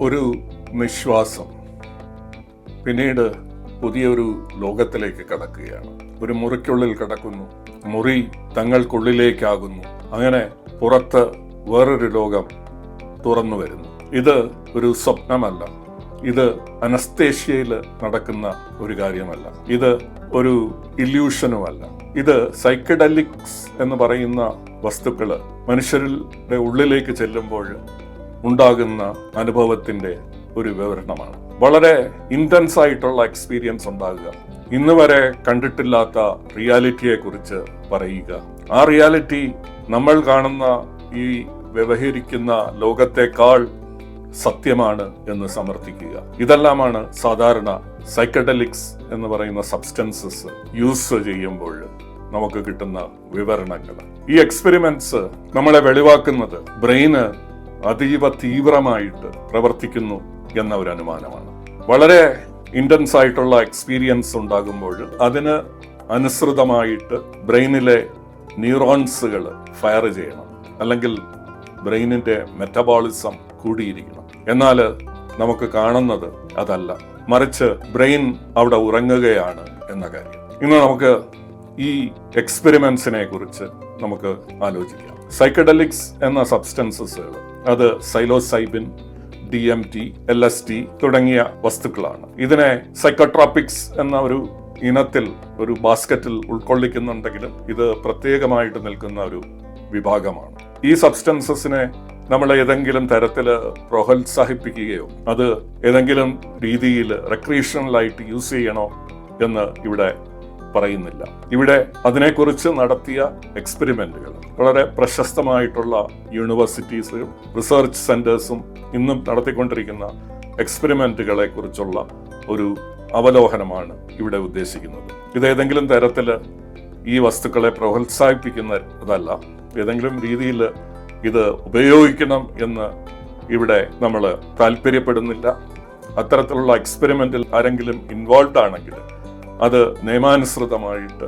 ഒരു നിശ്വാസം പിന്നീട് പുതിയൊരു ലോകത്തിലേക്ക് കടക്കുകയാണ്. ഒരു മുറിക്കുള്ളിൽ കടക്കുന്നു. മുറി തങ്ങൾക്കുള്ളിലേക്കാകുന്നു. അങ്ങനെ പുറത്ത് വേറൊരു ലോകം തുറന്നു വരുന്നു. ഇത് ഒരു സ്വപ്നമല്ല. ഇത് അനസ്തേഷ്യയിൽ നടക്കുന്ന ഒരു കാര്യമല്ല. ഇത് ഒരു ഇല്യൂഷനുമല്ല. ഇത് സൈക്കഡലിക്സ് എന്ന് പറയുന്ന വസ്തുക്കൾ മനുഷ്യരുടെ ഉള്ളിലേക്ക് ചെല്ലുമ്പോൾ ഉണ്ടാകുന്ന അനുഭവത്തിന്റെ ഒരു വിവരണമാണ്. വളരെ ഇന്റൻസ് ആയിട്ടുള്ള എക്സ്പീരിയൻസ് ഉണ്ടാകുക. ഇന്ന് വരെ കണ്ടിട്ടില്ലാത്ത റിയാലിറ്റിയെ കുറിച്ച് പറയുക. ആ റിയാലിറ്റി നമ്മൾ കാണുന്ന ഈ വ്യവഹരിക്കുന്ന ലോകത്തെക്കാൾ സത്യമാണ് എന്ന് സമർത്ഥിക്കുക. ഇതെല്ലാമാണ് സാധാരണ സൈക്കഡലിക്സ് എന്ന് പറയുന്ന സബ്സ്റ്റൻസസ് യൂസ് ചെയ്യുമ്പോൾ നമുക്ക് കിട്ടുന്ന വിവരണങ്ങൾ. ഈ എക്സ്പെരിമെന്റ്സ് നമ്മളെ വെളിവാക്കുന്നത് ബ്രെയിന് അതീവ തീവ്രമായിട്ട് പ്രവർത്തിക്കുന്നു എന്ന ഒരു അനുമാനമാണ്. വളരെ ഇന്റൻസ് ആയിട്ടുള്ള എക്സ്പീരിയൻസ് ഉണ്ടാകുമ്പോൾ അതിന് അനുസൃതമായിട്ട് ബ്രെയിനിലെ ന്യൂറോൺസുകൾ ഫയർ ചെയ്യണം. അല്ലെങ്കിൽ ബ്രെയിനിന്റെ മെറ്റബോളിസം കൂടിയിരിക്കണം. എന്നാൽ നമുക്ക് കാണുന്നത് അതല്ല. മറിച്ച് ബ്രെയിൻ അവിടെ ഉറങ്ങുകയാണ് എന്ന കാര്യം. ഇന്ന് നമുക്ക് ഈ എക്സ്പെരിമെന്റ്സിനെ കുറിച്ച് നമുക്ക് ആലോചിക്കാം. സൈക്കഡലിക്സ് എന്ന സബ്സ്റ്റൻസസുകൾ അത് psilocybin D M T L S D തുടങ്ങിയ വസ്തുക്കളാണ്. ഇതിനെ സൈക്കോട്രോപിക്സ് എന്ന ഒരു ഇനത്തിൽ ഒരു ബാസ്ക്കറ്റിൽ ഉൾക്കൊള്ളിക്കുന്നുണ്ടെങ്കിലും ഇത് പ്രത്യേകമായിട്ട് നിൽക്കുന്ന ഒരു വിഭാഗമാണ്. ഈ സബ്സ്റ്റൻസസിനെ നമ്മൾ ഏതെങ്കിലും തരത്തിൽ പ്രോത്സാഹിപ്പിക്കുകയോ അത് ഏതെങ്കിലും രീതിയിൽ റെക്രിയേഷണലായിട്ട് യൂസ് ചെയ്യണോ എന്ന് ഇവിടെ പറയുന്നില്ല. ഇവിടെ അതിനെക്കുറിച്ച് നടത്തിയ എക്സ്പെരിമെന്റുകൾ വളരെ പ്രശസ്തമായിട്ടുള്ള യൂണിവേഴ്സിറ്റീസും റിസർച്ച് സെന്റേഴ്സും ഇന്നും നടത്തിക്കൊണ്ടിരിക്കുന്ന എക്സ്പെരിമെന്റുകളെ കുറിച്ചുള്ള ഒരു അവലോകനമാണ് ഇവിടെ ഉദ്ദേശിക്കുന്നത്. ഇത് ഏതെങ്കിലും തരത്തിൽ ഈ വസ്തുക്കളെ പ്രോത്സാഹിപ്പിക്കുന്നതല്ല ഏതെങ്കിലും രീതിയിൽ ഇത് ഉപയോഗിക്കണം എന്ന് ഇവിടെ നമ്മൾ താല്പര്യപ്പെടുന്നില്ല. അത്തരത്തിലുള്ള എക്സ്പെരിമെന്റിൽ ആരെങ്കിലും ഇൻവോൾവ് ആണെങ്കിൽ അത് നിയമാനുസൃതമായിട്ട്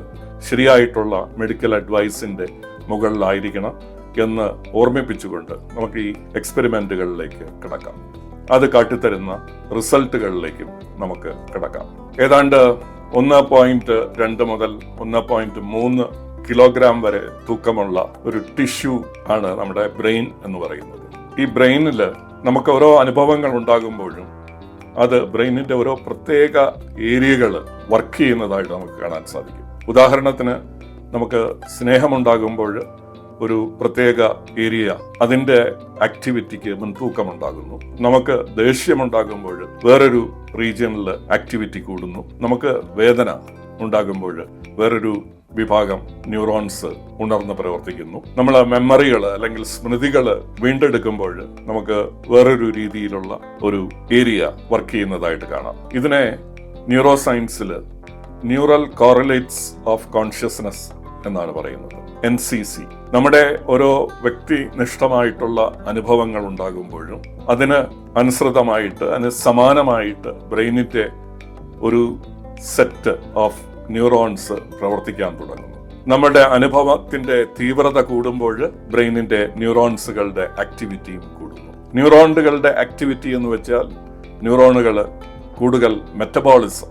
ശരിയായിട്ടുള്ള മെഡിക്കൽ അഡ്വൈസിന്റെ മുകളിലായിരിക്കണം എന്ന് ഓർമ്മിപ്പിച്ചുകൊണ്ട് നമുക്ക് ഈ എക്സ്പെരിമെന്റുകളിലേക്ക് കിടക്കാം. അത് കാട്ടിത്തരുന്ന റിസൾട്ടുകളിലേക്കും നമുക്ക് കിടക്കാം. ഏതാണ്ട് ഒന്ന് പോയിന്റ് രണ്ട് മുതൽ ഒന്ന് പോയിന്റ് മൂന്ന് കിലോഗ്രാം വരെ തൂക്കമുള്ള ഒരു ടിഷ്യൂ ആണ് നമ്മുടെ ബ്രെയിൻ എന്ന് പറയുന്നത്. ഈ ബ്രെയിനിൽ നമുക്ക് ഓരോ അനുഭവങ്ങൾ ഉണ്ടാകുമ്പോഴും അത് ബ്രെയിനിന്റെ ഓരോ പ്രത്യേക ഏരിയകൾ വർക്ക് ചെയ്യുന്നതായിട്ട് നമുക്ക് കാണാൻ സാധിക്കും. ഉദാഹരണത്തിന് നമുക്ക് സ്നേഹമുണ്ടാകുമ്പോൾ ഒരു പ്രത്യേക ഏരിയ അതിന്റെ ആക്ടിവിറ്റിക്ക് മുൻതൂക്കം ഉണ്ടാകുന്നു നമുക്ക് ദേഷ്യമുണ്ടാകുമ്പോൾ വേറൊരു റീജിയനിൽ ആക്ടിവിറ്റി കൂടുന്നു. നമുക്ക് വേദന ഉണ്ടാകുമ്പോൾ വേറൊരു വിഭാഗം ന്യൂറോൺസ് ഉണർന്ന് പ്രവർത്തിക്കുന്നു. നമ്മൾ മെമ്മറികൾ അല്ലെങ്കിൽ സ്മൃതികൾ വീണ്ടെടുക്കുമ്പോൾ നമുക്ക് വേറൊരു രീതിയിലുള്ള ഒരു ഏരിയ വർക്ക് ചെയ്യുന്നതായിട്ട് കാണാം. ഇതിനെ ന്യൂറോ സയൻസിൽ ന്യൂറൽ കോറലേറ്റ്സ് ഓഫ് കോൺഷ്യസ്നസ് എന്നാണ് പറയുന്നത് എൻ സി സി. നമ്മുടെ ഓരോ വ്യക്തി നിഷ്ഠമായിട്ടുള്ള അനുഭവങ്ങൾ ഉണ്ടാകുമ്പോഴും അതിന് അനുസൃതമായിട്ട് അതിന് സമാനമായിട്ട് ബ്രെയിനിന്റെ ഒരു സെറ്റ് ഓഫ് ന്യൂറോൺസ് പ്രവർത്തിക്കാൻ തുടങ്ങുന്നു. നമ്മുടെ അനുഭവത്തിന്റെ തീവ്രത കൂടുമ്പോൾ ബ്രെയിനിന്റെ ന്യൂറോൺസുകളുടെ ആക്ടിവിറ്റിയും കൂടുന്നു. ന്യൂറോണുകളുടെ ആക്ടിവിറ്റി എന്ന് വെച്ചാൽ ന്യൂറോണുകൾ കൂടുതൽ മെറ്റബോളിസം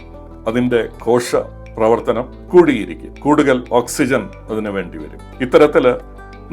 അതിന്റെ കോശ പ്രവർത്തനം കൂടിയിരിക്കും. കൂടുതൽ ഓക്സിജൻ അതിന് വേണ്ടി വരും. ഇത്തരത്തിൽ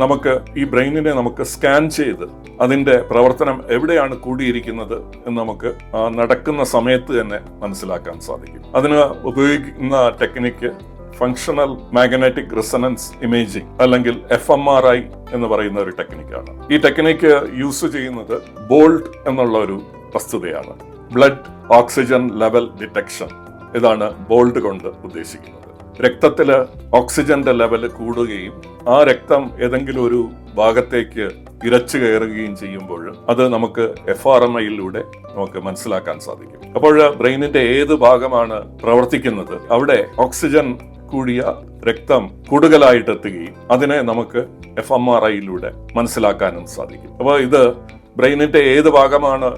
നമുക്ക് ഈ ബ്രെയിനിനെ നമുക്ക് സ്കാൻ ചെയ്ത് അതിന്റെ പ്രവർത്തനം എവിടെയാണ് കൂടിയിരിക്കുന്നത് എന്ന് നമുക്ക് നടക്കുന്ന സമയത്ത് തന്നെ മനസ്സിലാക്കാൻ സാധിക്കും. അതിന് ഉപയോഗിക്കുന്ന technique functional magnetic resonance imaging അല്ലെങ്കിൽ എഫ് എം ആർ ഐ എന്ന് പറയുന്ന ഒരു ടെക്നിക്കാണ് ഈ ടെക്നിക്ക് യൂസ് ചെയ്യുന്നത് ബോൾഡ് എന്നുള്ള ഒരു വസ്തുതയാണ്. ബ്ലഡ് ഓക്സിജൻ ലെവൽ ഡിറ്റക്ഷൻ ഇതാണ് ബോൾഡ് കൊണ്ട് ഉദ്ദേശിക്കുന്നത്. രക്തത്തിൽ ഓക്സിജന്റെ ലെവൽ കൂടുകയും ആ രക്തം ഏതെങ്കിലും ഒരു ഭാഗത്തേക്ക് ഇരച്ചു കയറുകയും ചെയ്യുമ്പോൾ അത് നമുക്ക് എഫ് ആർ എം ഐയിലൂടെ നമുക്ക് മനസ്സിലാക്കാൻ സാധിക്കും. അപ്പോൾ ബ്രെയിനിന്റെ ഏത് ഭാഗമാണ് പ്രവർത്തിക്കുന്നത്? അവിടെ ഓക്സിജൻ കൂടിയ രക്തം കൂടുതലായിട്ട് എത്തുകയും അതിനെ നമുക്ക് എഫ് എം ആർ ഐയിലൂടെ മനസ്സിലാക്കാനും സാധിക്കും. അപ്പോൾ ഇത് ബ്രെയിനിന്റെ ഏത് ഭാഗമാണ്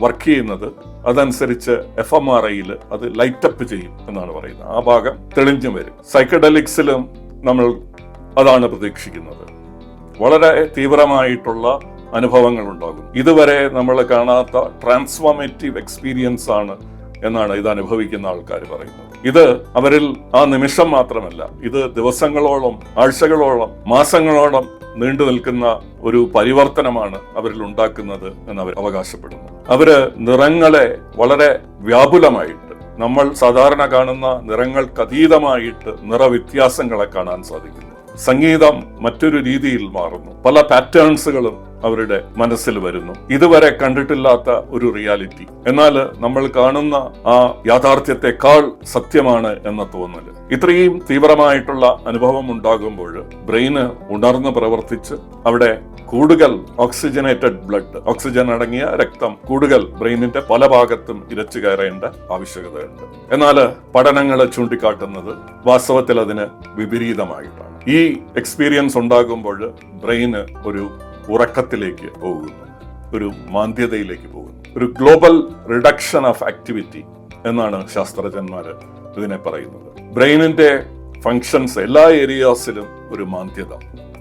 വർക്ക് ചെയ്യുന്നത്? അതനുസരിച്ച് എഫ് എം ആർ ഐയിൽ അത് ലൈറ്റപ്പ് ചെയ്യും എന്നാണ് പറയുന്നത്. ആ ഭാഗം തെളിഞ്ഞു വരും. സൈക്കഡലിക്സിലും നമ്മൾ അതാണ് പ്രതീക്ഷിക്കുന്നത്. വളരെ തീവ്രമായിട്ടുള്ള അനുഭവങ്ങൾ ഉണ്ടാകും. ഇതുവരെ നമ്മൾ കാണാത്ത ട്രാൻസ്ഫോമേറ്റീവ് എക്സ്പീരിയൻസ് ആണ് എന്നാണ് ഇത് അനുഭവിക്കുന്ന ആൾക്കാർ പറയുന്നത്. ഇത് അവരിൽ ആ നിമിഷം മാത്രമല്ല ഇത് ദിവസങ്ങളോളം ആഴ്ചകളോളം മാസങ്ങളോളം നീണ്ടു നിൽക്കുന്ന ഒരു പരിവർത്തനമാണ് അവരിൽ ഉണ്ടാക്കുന്നത് എന്ന് അവർ അവകാശപ്പെടുന്നു. അവർ നിറങ്ങളെ വളരെ വ്യാപുലമായിട്ട് നമ്മൾ സാധാരണ കാണുന്ന നിറങ്ങൾക്കതീതമായിട്ട് നിറവ്യത്യാസങ്ങളെ കാണാൻ സാധിക്കുന്നു. സംഗീതം മറ്റൊരു രീതിയിൽ മാറുന്നു. പല പാറ്റേൺസുകളും അവരുടെ മനസ്സിൽ വരുന്നു. ഇതുവരെ കണ്ടിട്ടില്ലാത്ത ഒരു റിയാലിറ്റി. എന്നാൽ നമ്മൾ കാണുന്ന ആ യാഥാർത്ഥ്യത്തെക്കാൾ സത്യമാണ് എന്ന തോന്നൽ ഇത്രയും തീവ്രമായിട്ടുള്ള അനുഭവം ഉണ്ടാകുമ്പോൾ ബ്രെയിന് ഉണർന്ന് പ്രവർത്തിച്ച് അവിടെ കൂടുതൽ ഓക്സിജനേറ്റഡ് ബ്ലഡ് ഓക്സിജൻ അടങ്ങിയ രക്തം കൂടുതൽ ബ്രെയിനിന്റെ പല ഭാഗത്തും ഇരച്ചു കയറേണ്ട ആവശ്യകതയുണ്ട്. എന്നാൽ പഠനങ്ങൾ ചൂണ്ടിക്കാട്ടുന്നത് വാസ്തവത്തിൽ അതിന് വിപരീതമായിട്ടാണ്. ഈ എക്സ്പീരിയൻസ് ഉണ്ടാകുമ്പോൾ ബ്രെയിന് ഒരു ഉറക്കത്തിലേക്ക് പോകുന്നു ഒരു മാന്ദ്യതയിലേക്ക് പോകുന്നു. ഒരു ഗ്ലോബൽ റിഡക്ഷൻ ഓഫ് ആക്ടിവിറ്റി എന്നാണ് ശാസ്ത്രജ്ഞന്മാര് ഇതിനെ പറയുന്നത്. ബ്രെയിനിന്റെ ഫങ്ഷൻസ് എല്ലാ ഏരിയാസിലും ഒരു മാന്ദ്യത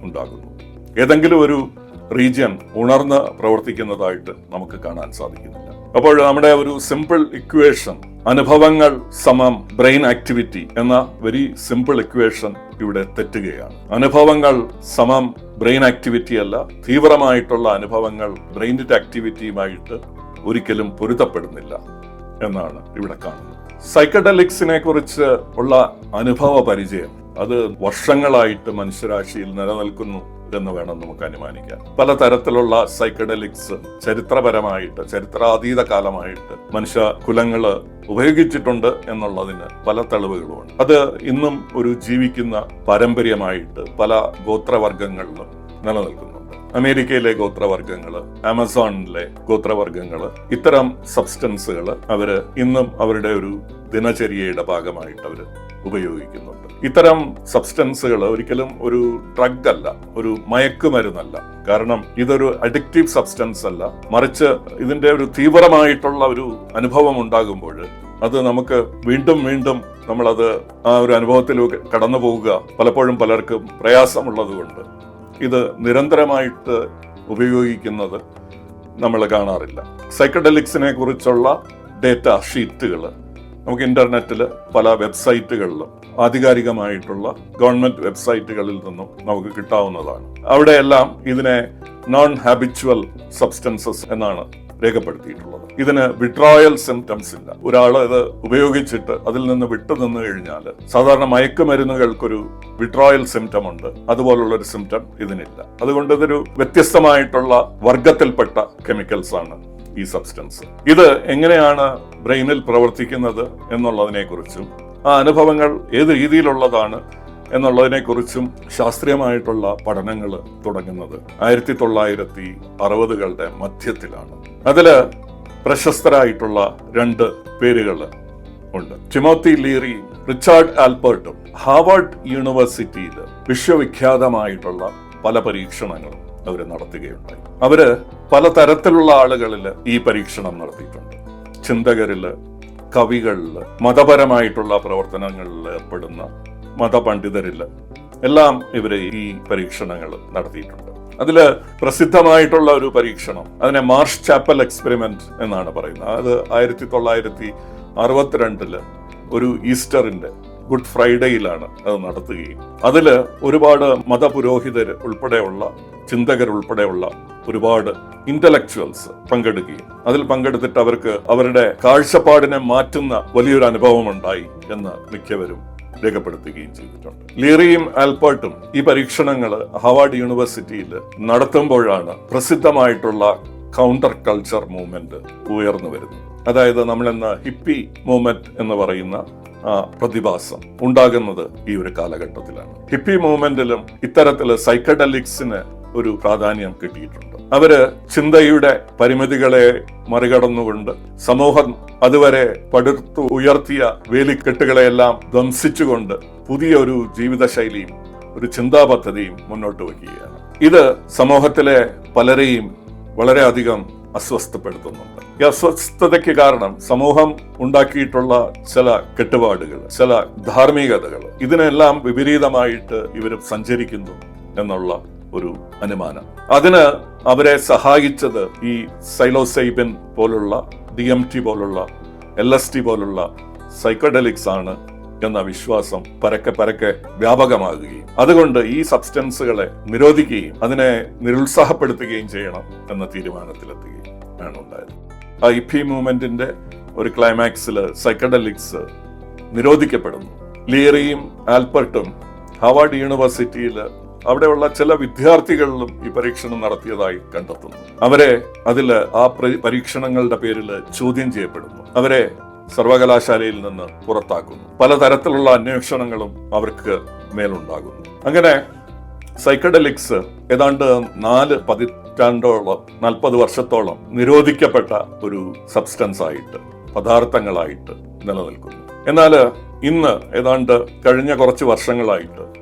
ഉണ്ടാകുന്നു. ഏതെങ്കിലും ഒരു റീജിയൻ ഉണർന്ന് പ്രവർത്തിക്കുന്നതായിട്ട് നമുക്ക് കാണാൻ സാധിക്കുന്നില്ല. അപ്പോൾ നമ്മുടെ ഒരു സിമ്പിൾ ഇക്വേഷൻ അനുഭവങ്ങൾ സമം ബ്രെയിൻ ആക്ടിവിറ്റി എന്ന വെരി സിമ്പിൾ ഇക്വേഷൻ ഇവിടെ തെറ്റുകയാണ്. അനുഭവങ്ങൾ സമം ബ്രെയിൻ ആക്ടിവിറ്റി അല്ല തീവ്രമായിട്ടുള്ള അനുഭവങ്ങൾ ബ്രെയിനിന്റെ ആക്ടിവിറ്റിയുമായിട്ട് ഒരിക്കലും പൊരുത്തപ്പെടുന്നില്ല എന്നാണ് ഇവിടെ കാണുന്നത്. സൈക്കഡലിക്സിനെ കുറിച്ച് ഉള്ള അനുഭവ പരിചയം അത് വർഷങ്ങളായിട്ട് മനുഷ്യരാശിയിൽ നിലനിൽക്കുന്നു എന്ന് വേണം നമുക്ക് പല പലതരത്തിലുള്ള സൈക്കഡലിക്സ് ചരിത്രപരമായിട്ട് ചരിത്രാതീത കാലമായിട്ട് മനുഷ്യ കുലങ്ങൾ ഉപയോഗിച്ചിട്ടുണ്ട് എന്നുള്ളതിന് പല തെളിവുകളുമുണ്ട്. അത് ഇന്നും ഒരു ജീവിക്കുന്ന പാരമ്പര്യമായിട്ട് പല ഗോത്രവർഗങ്ങളിലും നിലനിൽക്കുന്നുണ്ട്. അമേരിക്കയിലെ ഗോത്രവർഗങ്ങൾ ആമസോണിലെ ഗോത്രവർഗങ്ങൾ ഇത്തരം സബ്സ്റ്റൻസുകൾ അവർ ഇന്നും അവരുടെ ഒരു ദിനചര്യയുടെ ഭാഗമായിട്ട് അവർ ഉപയോഗിക്കുന്നുണ്ട്. ഇത്തരം സബ്സ്റ്റൻസുകൾ ഒരിക്കലും ഒരു ഡ്രഗ് അല്ല ഒരു മയക്കുമരുന്നല്ല. കാരണം ഇതൊരു അഡിക്റ്റീവ് സബ്സ്റ്റൻസ് അല്ല. മറിച്ച് ഇതിന്റെ ഒരു തീവ്രമായിട്ടുള്ള ഒരു അനുഭവം ഉണ്ടാകുമ്പോൾ അത് നമുക്ക് വീണ്ടും വീണ്ടും നമ്മളത് ആ ഒരു അനുഭവത്തിലൂടെ കടന്നു പോവുക പലപ്പോഴും പലർക്കും പ്രയാസമുള്ളത് കൊണ്ട് ഇത് നിരന്തരമായിട്ട് ഉപയോഗിക്കുന്നത് നമ്മൾ കാണാറില്ല. സൈക്കഡലിക്സിനെ കുറിച്ചുള്ള ഡേറ്റ ഷീറ്റുകൾ നമുക്ക് ഇന്റർനെറ്റിൽ പല വെബ്സൈറ്റുകളിലും ആധികാരികമായിട്ടുള്ള ഗവൺമെന്റ് വെബ്സൈറ്റുകളിൽ നിന്നും നമുക്ക് കിട്ടാവുന്നതാണ്. അവിടെയെല്ലാം ഇതിനെ നോൺ ഹാബിച്വൽ സബ്സ്റ്റൻസസ് എന്നാണ് രേഖപ്പെടുത്തിയിട്ടുള്ളത്. ഇതിന് വിട്രോയൽ സിംറ്റംസ് ഇല്ല. ഒരാൾ ഇത് ഉപയോഗിച്ചിട്ട് അതിൽ നിന്ന് വിട്ടു നിന്ന് കഴിഞ്ഞാൽ സാധാരണ മയക്കുമരുന്നുകൾക്കൊരു വിട്രോയൽ സിംറ്റം ഉണ്ട്. അതുപോലുള്ള ഒരു സിംറ്റം ഇതിനില്ല. അതുകൊണ്ട് ഇതൊരു വ്യത്യസ്തമായിട്ടുള്ള വർഗത്തിൽപ്പെട്ട കെമിക്കൽസ് ആണ് ഈ സബ്സ്റ്റൻസ് ഇത് എങ്ങനെയാണ് ബ്രെയിനിൽ പ്രവർത്തിക്കുന്നത് എന്നുള്ളതിനെ കുറിച്ചും ആ അനുഭവങ്ങൾ ഏത് രീതിയിലുള്ളതാണ് എന്നുള്ളതിനെക്കുറിച്ചും ശാസ്ത്രീയമായിട്ടുള്ള പഠനങ്ങൾ തുടങ്ങുന്നത് ആയിരത്തി തൊള്ളായിരത്തി അറുപതുകളുടെ മധ്യത്തിലാണ്. അതിൽ പ്രശസ്തരായിട്ടുള്ള രണ്ട് പേരുകൾ ഉണ്ട്. ടിമോത്തി ലീറി റിച്ചാർഡ് ആൽബർട്ടും ഹാർവാർഡ് യൂണിവേഴ്സിറ്റിയിൽ വിശ്വവിഖ്യാതമായിട്ടുള്ള പല പരീക്ഷണങ്ങളും അവർ നടത്തുകയുണ്ടായി. അവർ പലതരത്തിലുള്ള ആളുകളിൽ ഈ പരീക്ഷണം നടത്തിയിട്ടുണ്ട്. ചിന്തകരിൽ കവികളിൽ മതപരമായിട്ടുള്ള പ്രവർത്തനങ്ങളിൽ ഏർപ്പെടുന്ന മതപണ്ഡിതരിൽ എല്ലാം ഇവർ ഈ പരീക്ഷണങ്ങൾ നടത്തിയിട്ടുണ്ട്. അതിൽ പ്രസിദ്ധമായിട്ടുള്ള ഒരു പരീക്ഷണം അതിനെ മാർഷ് ചാപ്പൽ എക്സ്പെരിമെന്റ് എന്നാണ് പറയുന്നത്. അത് ആയിരത്തി തൊള്ളായിരത്തി അറുപത്തിരണ്ടിൽ ഒരു ഈസ്റ്ററിന്റെ ഗുഡ് ഫ്രൈഡേയിലാണ് അത് നടത്തുകയും. അതിൽ ഒരുപാട് മതപുരോഹിതർ ഉൾപ്പെടെയുള്ള ചിന്തകർ ഉൾപ്പെടെയുള്ള ഒരുപാട് ഇന്റലക്ച്വൽസ് പങ്കെടുക്കുകയും. അതിൽ പങ്കെടുത്തിട്ട് അവർക്ക് അവരുടെ കാഴ്ചപ്പാടിനെ മാറ്റുന്ന വലിയൊരു അനുഭവം ഉണ്ടായി എന്ന് മിക്കവരും രേഖപ്പെടുത്തുകയും ചെയ്തിട്ടുണ്ട്. ലീറിയും ആൽബർട്ടും ഈ പരീക്ഷണങ്ങൾ ഹവാർഡ് യൂണിവേഴ്സിറ്റിയിൽ നടത്തുമ്പോഴാണ് പ്രസിദ്ധമായിട്ടുള്ള കൗണ്ടർ കൾച്ചർ മൂവ്മെന്റ് ഉയർന്നു വരുന്നത്. അതായത് നമ്മളിന്ന് ഹിപ്പി മൂവ്മെന്റ് എന്ന് പറയുന്ന പ്രതിഭാസം ഉണ്ടാകുന്നത് ഈ ഒരു കാലഘട്ടത്തിലാണ്. ഹിപ്പി മൂവ്മെന്റിലും ഇത്തരത്തിൽ സൈക്കഡലിക്സിന് ഒരു പ്രാധാന്യം കിട്ടിയിട്ടുണ്ട്. അവർ ചിന്തയുടെ പരിമിതികളെ മറികടന്നുകൊണ്ട് സമൂഹം അതുവരെ പടുത്തു ഉയർത്തിയ വേലിക്കെട്ടുകളെയെല്ലാം ധ്വംസിച്ചുകൊണ്ട് പുതിയൊരു ജീവിതശൈലിയും ഒരു ചിന്താ പദ്ധതിയും മുന്നോട്ട് വയ്ക്കുകയാണ്. ഇത് സമൂഹത്തിലെ പലരെയും വളരെയധികം അസ്വസ്ഥപ്പെടുത്തുന്നുണ്ട്. ഈ അസ്വസ്ഥതയ്ക്ക് കാരണം സമൂഹം ഉണ്ടാക്കിയിട്ടുള്ള ചില കെട്ടുപാടുകൾ ചില ധാർമ്മികതകൾ. ഇതിനെല്ലാം വിപരീതമായിട്ട് ഇവർ സഞ്ചരിക്കുന്നു എന്നുള്ള ഒരു അനുമാനം. അതിന് അവരെ സഹായിച്ചത് ഈ സൈലോസൈബിൻ പോലുള്ള ഡി എം ടി പോലുള്ള എൽ എസ് ടി പോലുള്ള സൈക്കോഡെലിക്സ് ആണ് എന്ന വിശ്വാസം പരക്കെ പരക്കെ വ്യാപകമാകുകയും അതുകൊണ്ട് ഈ സബ്സ്റ്റൻസുകളെ നിരോധിക്കുകയും അതിനെ നിരുത്സാഹപ്പെടുത്തുകയും ചെയ്യണം എന്ന തീരുമാനത്തിലെത്തുകയും ആണ് ഉണ്ടായത്. ആ ഇഫി മൂവ്മെന്റിന്റെ ഒരു ക്ലൈമാക്സിൽ സൈക്കഡലിക്സ് നിരോധിക്കപ്പെടുന്നു. ലിയറിയും ആൽബർട്ടും ഹവാർഡ് യൂണിവേഴ്സിറ്റിയിൽ അവിടെയുള്ള ചില വിദ്യാർത്ഥികളിലും ഈ പരീക്ഷണം നടത്തിയതായി കണ്ടെത്തുന്നു. അവരെ അതിൽ ആ പരീക്ഷണങ്ങളുടെ പേരിൽ ചോദ്യം ചെയ്യപ്പെടുന്നു. അവരെ സർവകലാശാലയിൽ നിന്ന് പുറത്താക്കുന്നു. പലതരത്തിലുള്ള അന്വേഷണങ്ങളും അവർക്ക് മേലുണ്ടാകുന്നു. അങ്ങനെ സൈക്കഡലിക്സ് ഏതാണ്ട് നാല് പതിറ്റാണ്ടോളം നാൽപ്പത് വർഷത്തോളം നിരോധിക്കപ്പെട്ട ഒരു സബ്സ്റ്റൻസ് ആയിട്ട് പദാർത്ഥങ്ങളായിട്ട് നിലനിൽക്കുന്നു. എന്നാൽ ഇന്ന് ഏതാണ്ട് കഴിഞ്ഞ കുറച്ച് വർഷങ്ങളായിട്ട്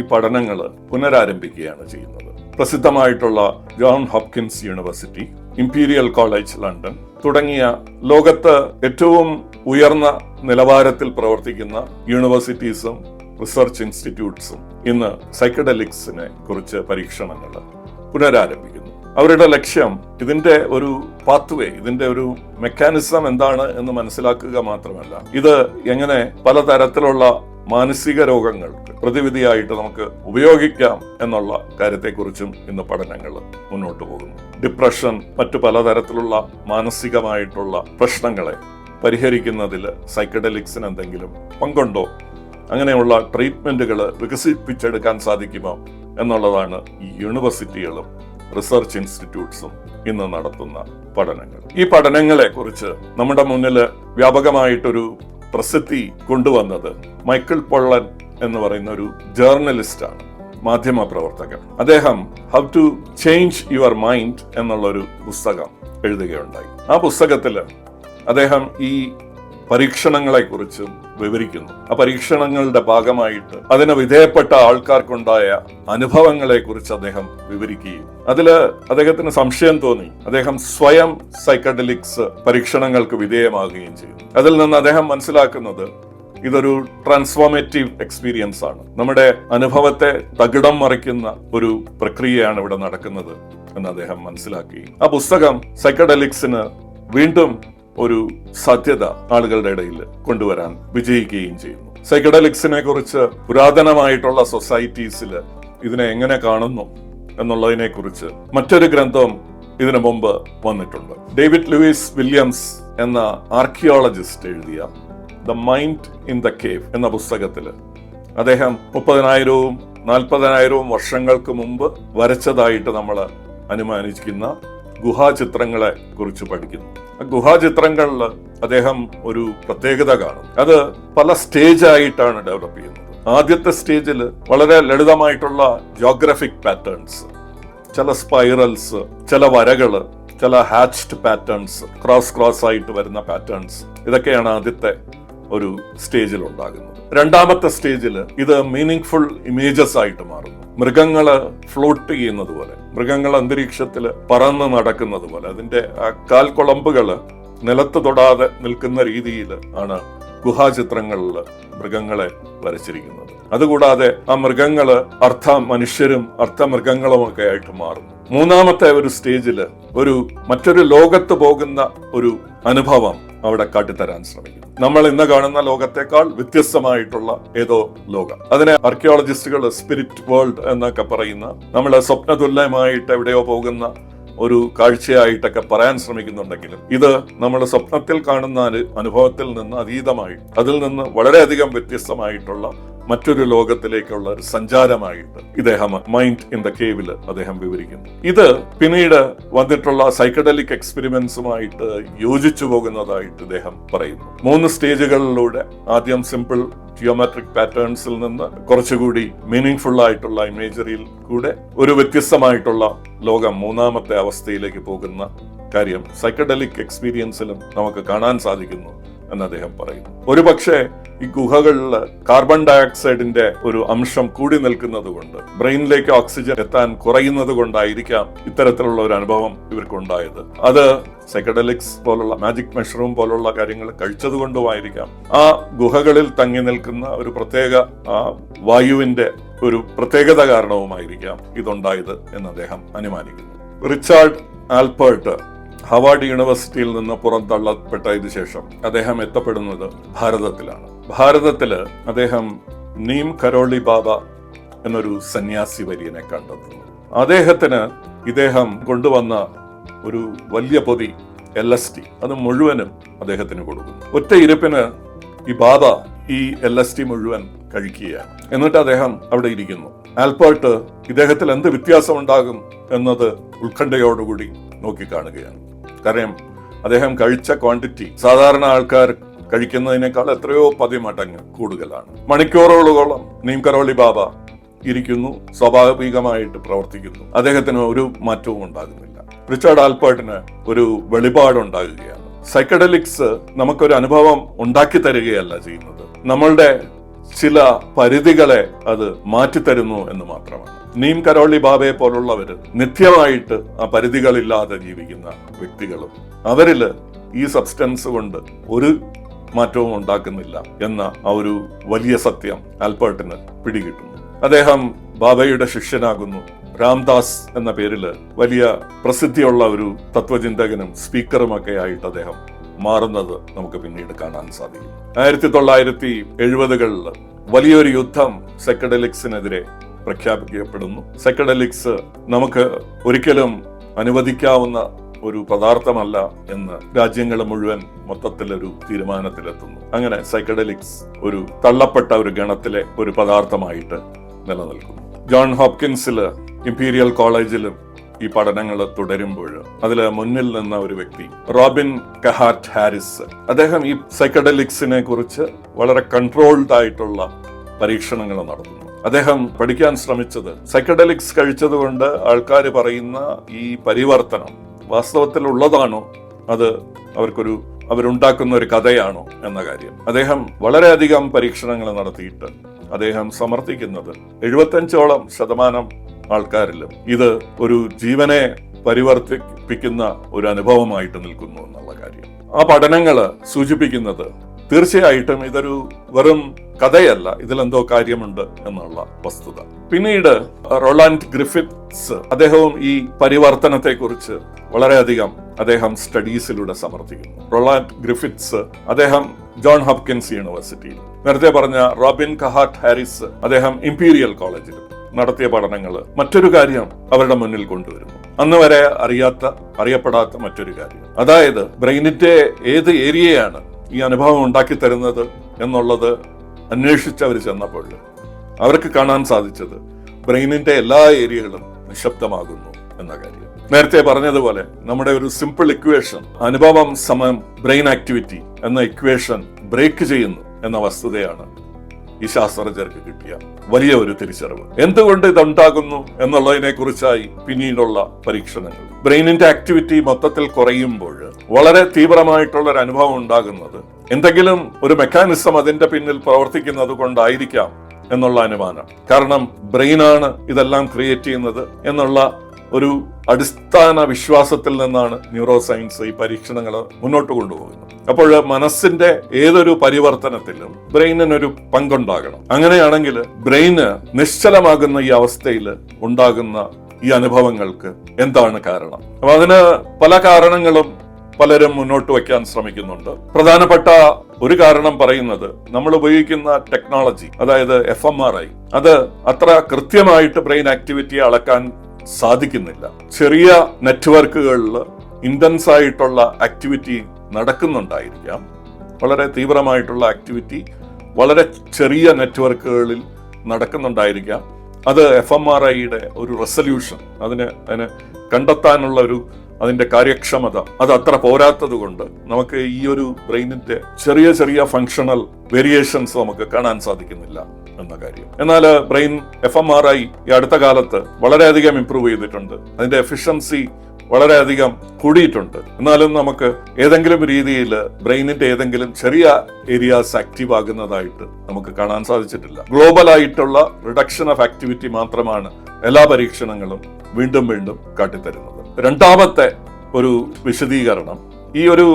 ഈ പഠനങ്ങൾ പുനരാരംഭിക്കുകയാണ് ചെയ്യുന്നത്. പ്രസിദ്ധമായിട്ടുള്ള John Hopkins University Imperial College London തുടങ്ങിയ ലോകത്ത് ഏറ്റവും ഉയർന്ന നിലവാരത്തിൽ പ്രവർത്തിക്കുന്ന യൂണിവേഴ്സിറ്റീസും റിസർച്ച് ഇൻസ്റ്റിറ്റ്യൂട്ട്സും ഇന്ന് സൈക്കഡലിക്സിനെ കുറിച്ച് പരീക്ഷണങ്ങൾ പുനരാരംഭിക്കുന്നു. അവരുടെ ലക്ഷ്യം ഇതിന്റെ ഒരു പാത്വേ ഇതിന്റെ ഒരു മെക്കാനിസം എന്താണ് എന്ന് മനസ്സിലാക്കുക മാത്രമല്ല ഇത് എങ്ങനെ പലതരത്തിലുള്ള മാനസിക രോഗങ്ങൾക്ക് പ്രതിവിധിയായിട്ട് നമുക്ക് ഉപയോഗിക്കാം എന്നുള്ള കാര്യത്തെക്കുറിച്ചും ഇന്ന് പഠനങ്ങൾ മുന്നോട്ട് പോകുന്നു. ഡിപ്രഷൻ മറ്റു പലതരത്തിലുള്ള മാനസികമായിട്ടുള്ള പ്രശ്നങ്ങളെ പരിഹരിക്കുന്നതിൽ സൈക്കഡലിക്സിന് എന്തെങ്കിലും പങ്കുണ്ടോ? അങ്ങനെയുള്ള ട്രീറ്റ്മെന്റുകൾ വികസിപ്പിച്ചെടുക്കാൻ സാധിക്കുമോ എന്നുള്ളതാണ് ഈ യൂണിവേഴ്സിറ്റികളും റിസർച്ച് ഇൻസ്റ്റിറ്റ്യൂട്ട്സും ഇന്ന് നടത്തുന്ന പഠനങ്ങൾ. ഈ പഠനങ്ങളെ കുറിച്ച് നമ്മുടെ മുന്നിൽ വ്യാപകമായിട്ടൊരു പ്രസിദ്ധി കൊണ്ടുവന്നത് മൈക്കിൾ പൊള്ളൻ എന്ന് പറയുന്ന ഒരു ജേർണലിസ്റ്റാണ് മാധ്യമ പ്രവർത്തകൻ. അദ്ദേഹം how to change your mind എന്നുള്ള ഒരു പുസ്തകം എഴുതുകയുണ്ടായി. ആ പുസ്തകത്തിൽ അദ്ദേഹം ഈ പരീക്ഷണങ്ങളെ കുറിച്ചും വിവരിക്കുന്നു. ആ പരീക്ഷണങ്ങളുടെ ഭാഗമായിട്ട് അതിന് വിധേയപ്പെട്ട ആൾക്കാർക്കുണ്ടായ അനുഭവങ്ങളെ കുറിച്ച് അദ്ദേഹം വിവരിക്കുകയും അതിൽ അദ്ദേഹത്തിന് സംശയം തോന്നി. അദ്ദേഹം സ്വയം സൈക്കഡലിക്സ് പരീക്ഷണങ്ങൾക്ക് വിധേയമാകുകയും ചെയ്തു. അതിൽ നിന്ന് അദ്ദേഹം മനസ്സിലാക്കുന്നത് ഇതൊരു ട്രാൻസ്ഫോർമേറ്റീവ് എക്സ്പീരിയൻസ് ആണ്. നമ്മുടെ അനുഭവത്തെ തകിടം മറിക്കുന്ന ഒരു പ്രക്രിയയാണ് ഇവിടെ നടക്കുന്നത് എന്ന് അദ്ദേഹം മനസ്സിലാക്കി. ആ പുസ്തകം സൈക്കഡലിക്സിന് വീണ്ടും ഒരു സത്യത ആളുകളുടെ ഇടയിൽ കൊണ്ടുവരാൻ വിജയിക്കുകയും ചെയ്യുന്നു. സൈക്കഡലിക്സിനെ കുറിച്ച് പുരാതനമായിട്ടുള്ള സൊസൈറ്റീസിൽ ഇതിനെ എങ്ങനെ കാണുന്നു എന്നുള്ളതിനെ കുറിച്ച് മറ്റൊരു ഗ്രന്ഥം ഇതിനു മുമ്പ് വന്നിട്ടുണ്ട്. ഡേവിഡ് ലൂയിസ് വില്യംസ് എന്ന ആർക്കിയോളജിസ്റ്റ് എഴുതിയ the mind in the cave എന്ന പുസ്തകത്തിൽ അദ്ദേഹം മുപ്പതിനായിരവും നാൽപ്പതിനായിരവും വർഷങ്ങൾക്ക് മുമ്പ് വരച്ചതായിട്ട് നമ്മൾ അനുമാനിക്കുന്ന ഗുഹാചിത്രങ്ങളെ കുറിച്ച് പഠിക്കുന്നു. ആ ഗുഹാചിത്രങ്ങളിൽ അദ്ദേഹം ഒരു പ്രത്യേകത കാണും. അത് പല സ്റ്റേജ് ആയിട്ടാണ് ഡെവലപ്പ് ചെയ്യുന്നത്. ആദ്യത്തെ സ്റ്റേജിൽ വളരെ ലളിതമായിട്ടുള്ള ജോഗ്രഫിക് പാറ്റേൺസ് ചില സ്പൈറൽസ് ചില വരകൾ ചില ഹാച്ച്ഡ് പാറ്റേൺസ് ക്രോസ് ക്രോസ് ആയിട്ട് വരുന്ന പാറ്റേൺസ് ഇതൊക്കെയാണ് ആദ്യത്തെ ഒരു സ്റ്റേജിൽ ഉണ്ടാകുന്നത്. രണ്ടാമത്തെ സ്റ്റേജിൽ ഇത് മീനിങ് ഫുൾ ഇമേജസ് ആയിട്ട് മാറുന്നു. മൃഗങ്ങൾ ഫ്ലോട്ട് ചെയ്യുന്നത് പോലെ മൃഗങ്ങൾ അന്തരീക്ഷത്തിൽ പറന്ന് നടക്കുന്നത് പോലെ അതിന്റെ ആ കാൽക്കുളമ്പുകൾ നിലത്ത് തൊടാതെ നിൽക്കുന്ന രീതിയിൽ ആണ് ഗുഹാചിത്രങ്ങളിൽ മൃഗങ്ങളെ വരച്ചിരിക്കുന്നത്. അതുകൂടാതെ ആ മൃഗങ്ങൾ അർത്ഥ മനുഷ്യരും അർത്ഥ മൃഗങ്ങളും ഒക്കെ ആയിട്ട് മാറുന്നു. മൂന്നാമത്തെ ഒരു സ്റ്റേജിൽ ഒരു മറ്റൊരു ലോകത്ത് പോകുന്ന ഒരു അനുഭവം അവിടെ കാട്ടിത്തരാൻ ശ്രമിക്കുന്നു. നമ്മൾ ഇന്ന് കാണുന്ന ലോകത്തെക്കാൾ വ്യത്യസ്തമായിട്ടുള്ള ഏതോ ലോകം. അതിനെ ആർക്കിയോളജിസ്റ്റുകൾ സ്പിരിറ്റ് വേൾഡ് എന്നൊക്കെ പറയുന്ന നമ്മൾ സ്വപ്നതുല്യമായിട്ട് എവിടെയോ പോകുന്ന ഒരു കാഴ്ചയായിട്ടൊക്കെ പറയാൻ ശ്രമിക്കുന്നുണ്ടെങ്കിലും ഇത് നമ്മൾ സ്വപ്നത്തിൽ കാണുന്ന അനുഭവത്തിൽ നിന്ന് അതീതമായി അതിൽ നിന്ന് വളരെയധികം വ്യത്യസ്തമായിട്ടുള്ള മറ്റൊരു ലോകത്തിലേക്കുള്ള ഒരു സഞ്ചാരമായിട്ട് ഇദ്ദേഹം മൈൻഡ് ഇൻ ദ കേവിൽ അദ്ദേഹം വിവരിക്കുന്നു. ഇത് പിന്നീട് വന്നിട്ടുള്ള സൈക്കഡലിക് എക്സ്പെരിമെന്റ്സുമായിട്ട് യോജിച്ചു പോകുന്നതായിട്ട് ഇദ്ദേഹം പറയുന്നു. മൂന്ന് സ്റ്റേജുകളിലൂടെ ആദ്യം സിമ്പിൾ ജിയോമെട്രിക് പാറ്റേൺസിൽ നിന്ന് കുറച്ചുകൂടി മീനിങ് ഫുൾ ആയിട്ടുള്ള ഇമേജറിയിൽ കൂടെ ഒരു വ്യത്യസ്തമായിട്ടുള്ള ലോകം മൂന്നാമത്തെ അവസ്ഥയിലേക്ക് പോകുന്ന കാര്യം സൈക്കഡലിക് എക്സ്പീരിയൻസിലും നമുക്ക് കാണാൻ സാധിക്കുന്നു. എന്ന് അദ്ദേഹം പറയുന്നു. ഒരുപക്ഷെ ഈ ഗുഹകളിൽ കാർബൺ ഡയോക്സൈഡിന്റെ ഒരു അംശം കൂടി നിൽക്കുന്നത് കൊണ്ട് ബ്രെയിനിലേക്ക് ഓക്സിജൻ എത്താൻ കുറയുന്നത് കൊണ്ടായിരിക്കാം ഇത്തരത്തിലുള്ള ഒരു അനുഭവം ഇവർക്കുണ്ടായത്. അത് സൈക്കഡലിക്സ് പോലുള്ള മാജിക് മഷ്റൂം പോലുള്ള കാര്യങ്ങൾ കഴിച്ചത് കൊണ്ടുമായിരിക്കാം ആ ഗുഹകളിൽ തങ്ങി നിൽക്കുന്ന ഒരു പ്രത്യേക ആ വായുവിന്റെ ഒരു പ്രത്യേകത കാരണവുമായിരിക്കാം ഇതുണ്ടായത് എന്ന് അദ്ദേഹം അനുമാനിക്കുന്നു. റിച്ചാർഡ് ആൽബർട്ട് ഹവാർഡ് യൂണിവേഴ്സിറ്റിയിൽ നിന്ന് പുറന്തള്ളപ്പെട്ടതിന് ശേഷം അദ്ദേഹം എത്തപ്പെടുന്നത് ഭാരതത്തിലാണ്. ഭാരതത്തിൽ അദ്ദേഹം നീം കരോളി ബാബ എന്നൊരു സന്യാസി വര്യനെ കണ്ടെത്തുന്നു. അദ്ദേഹത്തിന് ഇദ്ദേഹം കൊണ്ടുവന്ന ഒരു വലിയ പൊതി എൽ എസ് ടി അത് മുഴുവനും അദ്ദേഹത്തിന് കൊടുക്കുന്നു. ഒറ്റ ഇരിപ്പിന് ഈ ബാബ ഈ എൽ എസ് ടി മുഴുവൻ കഴിക്കുകയാണ്. എന്നിട്ട് അദ്ദേഹം അവിടെ ഇരിക്കുന്നു. ആൽബർട്ട് ഇദ്ദേഹത്തിൽ എന്ത് വ്യത്യാസം ഉണ്ടാകും എന്നത് ഉത്കണ്ഠയോടുകൂടി നോക്കിക്കാണുകയാണ്. കാരണം അദ്ദേഹം കഴിച്ച ക്വാണ്ടിറ്റി സാധാരണ ആൾക്കാർ കഴിക്കുന്നതിനേക്കാൾ എത്രയോ പതിമടങ്ങ് കൂടുതലാണ്. മണിക്കൂറുകളോളം നീം കരോളി ബാബ ഇരിക്കുന്നു സ്വാഭാവികമായിട്ട് പ്രവർത്തിക്കുന്നു. അദ്ദേഹത്തിന് ഒരു മാറ്റവും ഉണ്ടാകുന്നില്ല. റിച്ചാർഡ് ആൽബർട്ടിന് ഒരു വെളിപാടുണ്ടാകുകയാണ്. സൈക്കഡലിക്സ് നമുക്കൊരു അനുഭവം ഉണ്ടാക്കി തരികയല്ല ചെയ്യുന്നത്. നമ്മളുടെ ചില പരിധികളെ അത് മാറ്റിത്തരുന്നു എന്ന് മാത്രമാണ്. നീം കരോളി ബാബയെ പോലുള്ളവർ നിത്യമായിട്ട് ആ പരിധികളില്ലാതെ ജീവിക്കുന്ന വ്യക്തികളും അവരിൽ ഈ സബ്സ്റ്റൻസ് കൊണ്ട് ഒരു മാറ്റവും ഉണ്ടാക്കുന്നില്ല എന്ന ആ ഒരു വലിയ സത്യം ആൽബർട്ടിന് പിടികിട്ടുന്നു. അദ്ദേഹം ബാബയുടെ ശിഷ്യനാകുന്നു. രാംദാസ് എന്ന പേരിൽ വലിയ പ്രസിദ്ധിയുള്ള ഒരു തത്വചിന്തകനും സ്പീക്കറുമൊക്കെ ആയിട്ട് അദ്ദേഹം മാറുന്നത് നമുക്ക് പിന്നീട് കാണാൻ സാധിക്കും. ആയിരത്തി തൊള്ളായിരത്തി എഴുപതുകളിൽ വലിയൊരു യുദ്ധം സെക്കഡലിക്സിനെതിരെ പ്രഖ്യാപിക്കപ്പെടുന്നു. സെക്കഡലിക്സ് നമുക്ക് ഒരിക്കലും അനുവദിക്കാവുന്ന ഒരു പദാർത്ഥമല്ല എന്ന് രാജ്യങ്ങൾ മുഴുവൻ മൊത്തത്തിലൊരു തീരുമാനത്തിലെത്തുന്നു. അങ്ങനെ സൈക്കഡലിക്സ് ഒരു തള്ളപ്പെട്ട ഒരു ഗണത്തിലെ ഒരു പദാർത്ഥമായിട്ട് നിലനിൽക്കുന്നു. ജോൺ ഹോപ്കിൻസിൽ ഇംപീരിയൽ കോളേജിലും ഈ പഠനങ്ങൾ തുടരുമ്പോൾ അതിൽ മുന്നിൽ നിന്ന ഒരു വ്യക്തി റോബിൻ കഹാറ്റ് ഹാരിസ് അദ്ദേഹം ഈ സൈക്കഡലിക്സിനെ കുറിച്ച് വളരെ കൺട്രോൾഡ് ആയിട്ടുള്ള പരീക്ഷണങ്ങൾ നടത്തുന്നു. അദ്ദേഹം പഠിക്കാൻ ശ്രമിച്ചത് സൈക്കഡലിക്സ് കഴിച്ചതുകൊണ്ട് ആൾക്കാർ പറയുന്ന ഈ പരിവർത്തനം വാസ്തവത്തിൽ ഉള്ളതാണോ അത് അവർക്കൊരു അവരുണ്ടാക്കുന്ന ഒരു കഥയാണോ എന്ന കാര്യം. അദ്ദേഹം വളരെയധികം പരീക്ഷണങ്ങൾ നടത്തിയിട്ട് അദ്ദേഹം സമർത്ഥിക്കുന്നത് എഴുപത്തഞ്ചോളം ശതമാനം ആൾക്കാരിലും ഇത് ഒരു ജീവനെ പരിവർത്തിപ്പിക്കുന്ന ഒരു അനുഭവമായിട്ട് നിൽക്കുന്നു എന്നുള്ള കാര്യം. ആ പഠനങ്ങൾ സൂചിപ്പിക്കുന്നത് തീർച്ചയായിട്ടും ഇതൊരു വെറും കഥയല്ല ഇതിലെന്തോ കാര്യമുണ്ട് എന്നുള്ള വസ്തുത. പിന്നീട് റൊളാൻഡ് ഗ്രിഫിത്സ് അദ്ദേഹവും ഈ പരിവർത്തനത്തെക്കുറിച്ച് വളരെയധികം അദ്ദേഹം സ്റ്റഡീസിലൂടെ സമർത്ഥിക്കുന്നു. റൊളാൻഡ് ഗ്രിഫിത്സ് അദ്ദേഹം ജോൺ ഹോപ്കിൻസ് യൂണിവേഴ്സിറ്റിയിൽ. നേരത്തെ പറഞ്ഞ റോബിൻ കഹാട്ട് ഹാരിസ് അദ്ദേഹം ഇംപീരിയൽ കോളേജിലും നടത്തിയ പഠനങ്ങൾ മറ്റൊരു കാര്യം അവരുടെ മുന്നിൽ കൊണ്ടുവരുന്നു. അന്ന് വരെ അറിയാത്ത അറിയപ്പെടാത്ത മറ്റൊരു കാര്യം. അതായത് ബ്രെയിനിന്റെ ഏത് ഏരിയയാണ് ഈ അനുഭവം ഉണ്ടാക്കി തരുന്നത് എന്നുള്ളത് അന്വേഷിച്ച് അവർ ചെന്നപ്പോൾ അവർക്ക് കാണാൻ സാധിച്ചത് ബ്രെയിനിന്റെ എല്ലാ ഏരിയകളും നിശബ്ദമാകുന്നു എന്ന കാര്യം. നേരത്തെ പറഞ്ഞതുപോലെ നമ്മുടെ ഒരു സിമ്പിൾ ഇക്വേഷൻ അനുഭവം സമയം ബ്രെയിൻ ആക്ടിവിറ്റി എന്ന ഇക്വേഷൻ ബ്രേക്ക് ചെയ്യുന്നു എന്ന വസ്തുതയാണ് ഈ ശാസ്ത്രജ്ഞർക്ക് കിട്ടിയ വലിയ ഒരു തിരിച്ചറിവ്. എന്തുകൊണ്ട് ഇതുണ്ടാകുന്നു എന്നുള്ളതിനെ കുറിച്ചായി പിന്നീടുള്ള പരീക്ഷണങ്ങൾ. ബ്രെയിനിന്റെ ആക്ടിവിറ്റി മൊത്തത്തിൽ കുറയുമ്പോൾ വളരെ തീവ്രമായിട്ടുള്ള ഒരു അനുഭവം ഉണ്ടാകുന്നത് എന്തെങ്കിലും ഒരു മെക്കാനിസം അതിന്റെ പിന്നിൽ പ്രവർത്തിക്കുന്നത് കൊണ്ടായിരിക്കാം എന്നുള്ള അനുമാനം. കാരണം ബ്രെയിനാണ് ഇതെല്ലാം ക്രിയേറ്റ് ചെയ്യുന്നത് എന്നുള്ള ഒരു അടിസ്ഥാന വിശ്വാസത്തിൽ നിന്നാണ് ന്യൂറോ സയൻസ് ഈ പരീക്ഷണങ്ങൾ മുന്നോട്ട് കൊണ്ടുപോകുന്നത്. അപ്പോൾ മനസ്സിന്റെ ഏതൊരു പരിവർത്തനത്തിലും ബ്രെയിനിനൊരു പങ്കുണ്ടാകണം. അങ്ങനെയാണെങ്കിൽ ബ്രെയിന് നിശ്ചലമാകുന്ന ഈ അവസ്ഥയിൽ ഉണ്ടാകുന്ന ഈ അനുഭവങ്ങൾക്ക് എന്താണ് കാരണം? അപ്പൊ അതിന് പല കാരണങ്ങളും പലരും മുന്നോട്ട് വയ്ക്കാൻ ശ്രമിക്കുന്നുണ്ട്. പ്രധാനപ്പെട്ട ഒരു കാരണം പറയുന്നത് നമ്മൾ ഉപയോഗിക്കുന്ന ടെക്നോളജി അതായത് എഫ് എം ആർ ഐ അത് അത്ര കൃത്യമായിട്ട് ബ്രെയിൻ ആക്ടിവിറ്റിയെ അളക്കാൻ സാധിക്കുന്നില്ല. ചെറിയ നെറ്റ്വർക്കുകളിൽ ഇന്റൻസ് ആയിട്ടുള്ള ആക്ടിവിറ്റി നടക്കുന്നുണ്ടായിരിക്കാം. വളരെ തീവ്രമായിട്ടുള്ള ആക്ടിവിറ്റി വളരെ ചെറിയ നെറ്റ്വർക്കുകളിൽ നടക്കുന്നുണ്ടായിരിക്കാം. അത് എഫ് എം ആർ ഐയുടെ ഒരു റെസൊല്യൂഷൻ അതിന് അതിന് കണ്ടെത്താനുള്ള ഒരു അതിന്റെ കാര്യക്ഷമത അത് അത്ര പോരാത്തത് കൊണ്ട് നമുക്ക് ഈ ഒരു ബ്രെയിനിന്റെ ചെറിയ ചെറിയ ഫങ്ഷണൽ വേരിയേഷൻസ് നമുക്ക് കാണാൻ സാധിക്കുന്നില്ല എന്ന കാര്യം. എന്നാൽ brain F M R I ഈ അടുത്ത കാലത്ത് വളരെയധികം ഇംപ്രൂവ് ചെയ്തിട്ടുണ്ട്. അതിന്റെ എഫിഷ്യൻസി വളരെയധികം കൂടിയിട്ടുണ്ട്. എന്നാലും നമുക്ക് ഏതെങ്കിലും രീതിയിൽ ബ്രെയിനിന്റെ ഏതെങ്കിലും ചെറിയ ഏരിയാസ് ആക്റ്റീവ് ആകുന്നതായിട്ട് നമുക്ക് കാണാൻ സാധിച്ചിട്ടില്ല. ഗ്ലോബൽ ആയിട്ടുള്ള റിഡക്ഷൻ ഓഫ് ആക്ടിവിറ്റി മാത്രമാണ് എല്ലാ പരീക്ഷണങ്ങളും വീണ്ടും വീണ്ടും കാട്ടിത്തരുന്നത്. രണ്ടാമത്തെ ഒരു വിശദീകരണം ഈ ഒരു